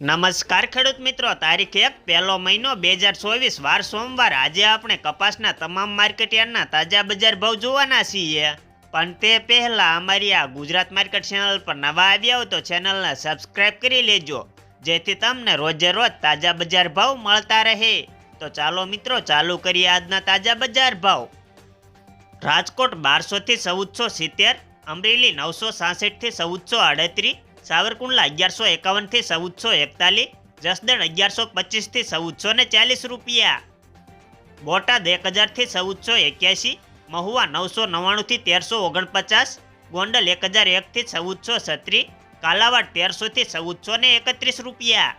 નમસ્કાર ખેડૂત મિત્રો, તારીખ એક, પહેલો મહિનો બે હજાર ચોવીસ, વાર સોમવાર. આજે આપણે કપાસના તમામ માર્કેટયાર્ડના તાજા બજાર ભાવ જોવાના છીએ. પણ તે પહેલાં અમારી આ ગુજરાત માર્કેટ ચેનલ પર નવા આવ્યા હો તો ચેનલને સબસ્ક્રાઇબ કરી લેજો. જેથી તમને રોજે રોજ તાજા બજાર ભાવ મળતા રહે. તો ચાલો મિત્રો, ચાલુ કરીએ આજના તાજા બજાર ભાવ. રાજકોટ બારસોથી ચૌદસો સિત્તેર, અમરેલી નવસો સાસઠથી ચૌદસો આડત્રીસ સાવરકુંડલા અગિયારસો એકાવનથી ચૌદસો એકતાલીસ, જસદણ અગિયારસો પચીસથી ચૌદસો ને ચાલીસ રૂપિયા. બોટાદ એક હજારથી ચૌદસો એક્યાસી, મહુવા નવસો નવ્વાણુંથી તેરસો ઓગણપચાસ, ગોંડલ એક હજાર એકથી ચૌદસો છત્રીસ, કાલાવાડ તેરસોથી ચૌદસો ને એકત્રીસ રૂપિયા.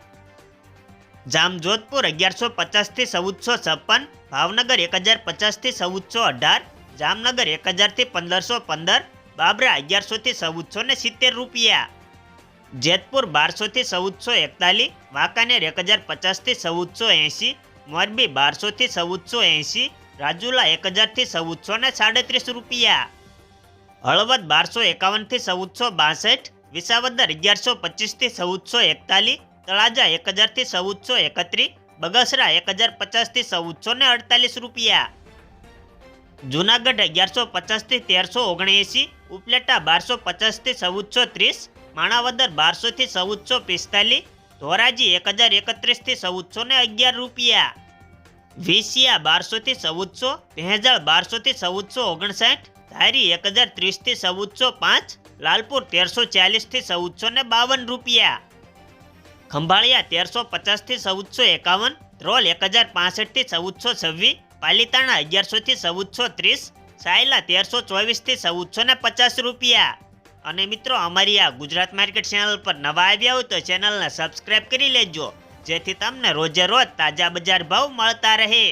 જામજોધપુર અગિયારસો પચાસથી ચૌદસો છપ્પન, ભાવનગર એક હજાર પચાસથી ચૌદસો અઢાર, જામનગર એક હજારથી પંદરસો પંદર, બાબરા અગિયારસોથી ચૌદસો ને સિત્તેર રૂપિયા. જેતપુર બારસોથી ચૌદસો એકતાલીસ, વાંકાનેર એક હજાર પચાસથી ચૌદસો એંશી, મોરબી બારસોથી ચૌદસો એંશી, રાજુલા એક હજારથી ચૌદસો ને સાડત્રીસ રૂપિયા. હળવદ બારસો એકાવનથી ચૌદસો બાસઠ, વિસાવદર અગિયારસો પચીસથી ચૌદસો એકતાલીસ, તળાજા એક હજારથી ચૌદસો એકત્રીસ, બગસરા એક હજાર પચાસથી ચૌદસો ને અડતાલીસ રૂપિયા. જુનાગઢ અગિયારસો પચાસથી તેરસો ઓગણએંસી ઉપલેટા બારસો પચાસથી ચૌદસો ત્રીસ માણાવદર બારસોથી ચૌદસો પિસ્તાલીસ, ધોરાજી એક હજાર એકત્રીસથી ચૌદસો ને અગિયાર રૂપિયા. વિસિયા બારસોથી ચૌદસો, ભેંજાળ બારસોથી ચૌદસો ઓગણસાઠ, ધારી એક હજાર ત્રીસથી ચૌદસો પાંચ, લાલપુર તેરસો ચાલીસથી ચૌદસો ને બાવન રૂપિયા. ખંભાળિયા તેરસો પચાસથી ચૌદસો એકાવન, ધ્રોલ એક હજાર પાસઠથી ચૌદસો છવ્વીસ, પાલિતાણા અગિયારસોથી ચૌદસો ત્રીસ, સાયલા તેરસો ચોવીસથી ચૌદસો ને પચાસ રૂપિયા. અને મિત્રો, અમારી આ ગુજરાત માર્કેટ ચેનલ પર નવા આવ્યા હોય તો ચેનલને સબસ્ક્રાઈબ કરી લેજો. જેથી તમને રોજે રોજ તાજા બજાર ભાવ મળતા રહે.